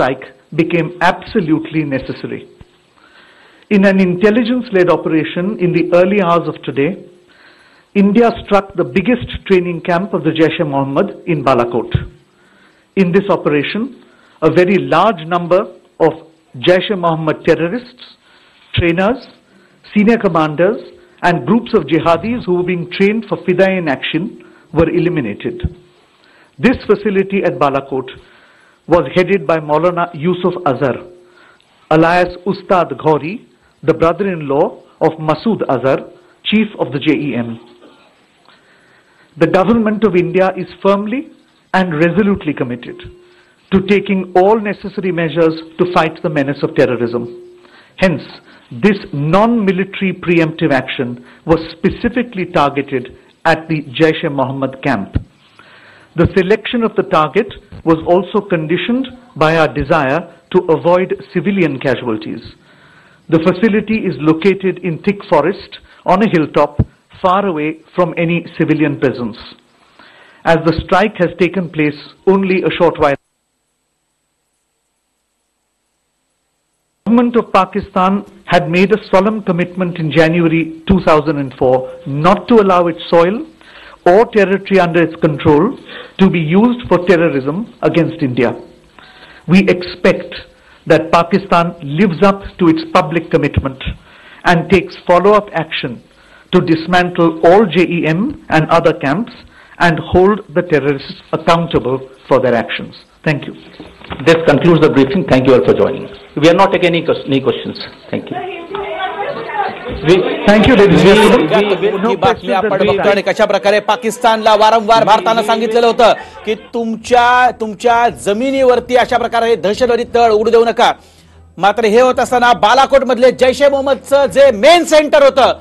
strike became absolutely necessary. In an intelligence led operation in the early hours of today, India struck the biggest training camp of the Jaish e Mohammed in Balakot. In this operation, a very large number of Jaish e Mohammed terrorists, trainers, senior commanders, and groups of jihadis who were being trained for Fidain action were eliminated. This facility at Balakot was headed by Maulana Yusuf Azhar, alias Ustad Ghori, the brother-in-law of Masood Azhar, chief of the JEM. The government of India is firmly and resolutely committed to taking all necessary measures to fight the menace of terrorism. Hence, this non-military preemptive action was specifically targeted at the Jaish e Mohammed camp. The selection of the target was also conditioned by our desire to avoid civilian casualties. The facility is located in thick forest on a hilltop far away from any civilian presence. As the strike has taken place only a short while The government of Pakistan had made a solemn commitment in January 2004 not to allow its soil or territory under its control to be used for terrorism against India. We expect that Pakistan lives up to its public commitment and takes follow-up action to dismantle all JEM and other camps and hold the terrorists accountable for their actions. Thank you. This concludes the briefing. Thank you all for joining us. We are not taking any, any questions. Thank you. ही ही बातमी आपण बघतो. आणि कशा प्रकारे पाकिस्तानला वारंवार भारतानं सांगितलेलं होतं की तुमच्या तुमच्या जमिनीवरती अशा प्रकारे दहशतवादी तळ उडू देऊ नका मात्र हे होत असताना बालाकोट मधले जैश ए मोहम्मदचं जे मेन सेंटर होतं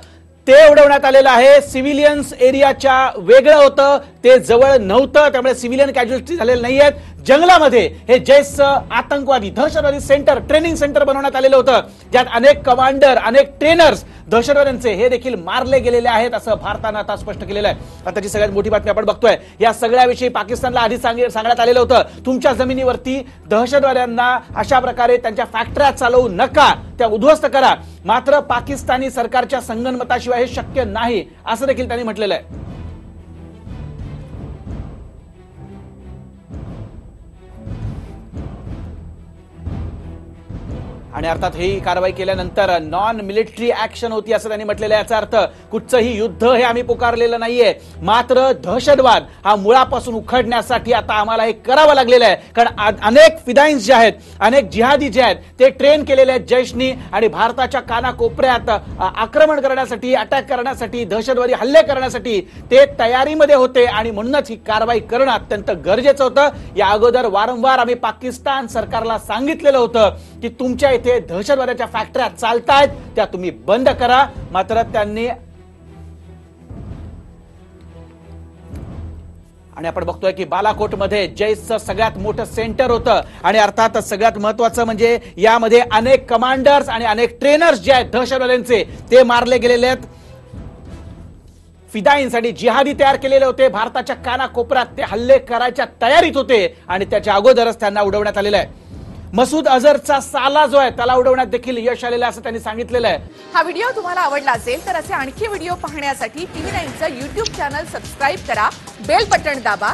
ते उडवण्यात आलेलं आहे. सिव्हिलियन्स एरियाच्या वेगळं होतं. ते जवळ नव्हतं. त्यामुळे सिव्हिलियन कॅज्युअलिटी झालेले नाही आहेत जंगलामध्ये हे जैस आतंकवादी दहशतवादी सेंटर ट्रेनिंग सेंटर बनवण्यात आलेलं होतं. ज्यात अनेक कमांडर अनेक ट्रेनर्स दहशतवाद्यांचे हे देखील मारले गेलेले आहेत असं भारतानं आता स्पष्ट केलेलं आहे. आताची सगळ्यात मोठी बातमी आपण बघतोय. या सगळ्याविषयी पाकिस्तानला आधी सांगण्यात आलेलं होतं. तुमच्या जमिनीवरती दहशतवाद्यांना अशा प्रकारे त्यांच्या फॅक्टऱ्या चालवू नका. त्या उद्ध्वस्त करा. मात्र पाकिस्तानी सरकारच्या संगनमताशिवाय हे शक्य नाही. असं देखील त्यांनी म्हटलेलं आहे. आणि अर्थात ही कारवाई केल्यानंतर नॉन मिलिटरी ऍक्शन होती असं त्यांनी म्हटलेलं याचा अर्थ कुठचंही युद्ध हे आम्ही पुकारलेलं नाहीये. मात्र दहशतवाद हा मुळापासून उखडण्यासाठी आता आम्हाला हे करावं लागलेलं आहे. कारण अनेक फिदाईन्स जे आहेत अनेक जिहादी जे आहेत ते ट्रेन केलेले आहेत जैशनी आणि भारताच्या कानाकोपऱ्यात आक्रमण करण्यासाठी अटॅक करण्यासाठी दहशतवादी हल्ले करण्यासाठी ते तयारीमध्ये होते आणि म्हणूनच ही कारवाई करणं अत्यंत गरजेचं होतं. या अगोदर वारंवार आम्ही पाकिस्तान सरकारला सांगितलेलं होतं की तुमच्या इथे दहशतवाद्याच्या फॅक्टऱ्या चालतायत त्या तुम्ही बंद करा. मात्र त्यांनी आणि आपण बघतोय की बालाकोटमध्ये जैसचं सगळ्यात मोठं सेंटर होतं. आणि अर्थात सगळ्यात महत्वाचं म्हणजे यामध्ये अनेक कमांडर्स आणि अनेक ट्रेनर्स जे आहेत दहशतवाद्यांचे ते मारले गेलेले आहेत. फिदाईंसाठी जिहादी तयार केलेले होते. भारताच्या कानाकोपऱ्यात ते हल्ले करायच्या तयारीत होते. आणि त्याच्या अगोदरच त्यांना उडवण्यात आलेलं आहे. मसूद अझरचा साला जो आहे त्याला उडवण्यात देखील यश आलेलं असं त्यांनी सांगितलेलं आहे. हा व्हिडिओ तुम्हाला आवडला असेल तर असे आणखी व्हिडिओ पाहण्यासाठी टीव्ही नाईनचं युट्यूब चॅनल सबस्क्राईब करा बेल बटण दाबा